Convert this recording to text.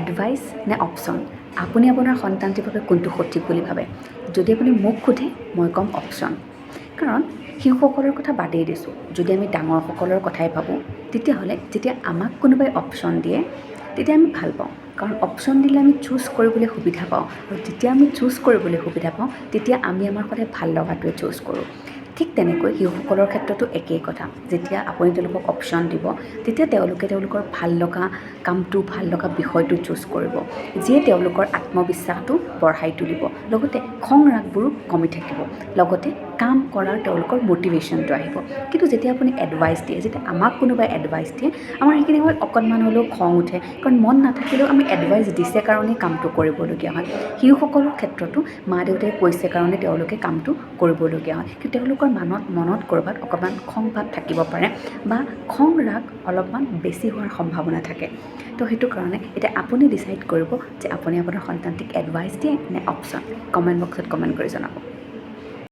Advice নে option আপুনি আপোনাৰ সন্তানটিৰ বাবে কোনটো সঠিক বুলি ভাবে? যদি আপুনি মোক সোধে, মই ক'ম অপশ্যন কাৰণ, শিশুসকলৰ কথা বাদেই দিছোঁ। যদি আমি ডাঙৰসকলৰ কথাই ভাবোঁ, তেতিয়াহ'লে যেতিয়া আমাক কোনোবাই অপশ্যন দিয়ে, তেতিয়া আমি ভালো পাওঁ। কাৰণ অপশ্যন দিলে আমি চুজ কৰিবলৈ সুবিধা পাওঁ। আৰু যেতিয়া আমি চুজ কৰিবলৈ সুবিধা পাওঁ, তেতিয়া আমি আমাৰ সদায় ভালো লগাটোৱে চুজ কৰোঁ। ঠিক তেনেকৈ শিশুসকলৰ ক্ষেত্ৰতো একেই কথা। যেতিয়া আপুনি তেওঁলোকক অপশ্যন দিব তেতিয়া তেওঁলোকে তেওঁলোকৰ ভাল লগা কামটো ভাল লগা বিষয়টো চুজ কৰিব যিয়ে তেওঁলোকৰ আত্মবিশ্বাসটো বঢ়াই তুলিব। লগতে খং ৰাগবোৰো কমি থাকিব। লগতে কাম কৰাৰ তেওঁলোকৰ মটিভেশ্যনটো আহিব। কিন্তু যেতিয়া আপুনি এডভাইচ দিয়ে যেতিয়া আমাক কোনোবাই এডভাইচ দিয়ে আমাৰ সেইখিনি সময়ত অকণমান হ'লেও খং উঠে। কাৰণ মন নাথাকিলেও আমি এডভাইচ দিছে কাৰণেই কামটো কৰিবলগীয়া হয়। শিশুসকলৰ ক্ষেত্ৰতো মা দেউতাই কৈছে কাৰণে তেওঁলোকে কামটো কৰিবলগীয়া হয়। কিন্তু তেওঁলোকৰ মানত মনত ক'ৰবাত অকণমান খং ভাৱ থাকিব পাৰে বা খং ৰাগ অলপমান বেছি হোৱাৰ সম্ভাৱনা থাকে। তো সেইটো কাৰণে এতিয়া আপুনি ডিচাইড কৰিব যে আপুনি আপোনাৰ সন্তানটিক এডভাইচ দিয়ে নে অপশ্যন কমেণ্ট বক্সত কমেণ্ট কৰি জনাব।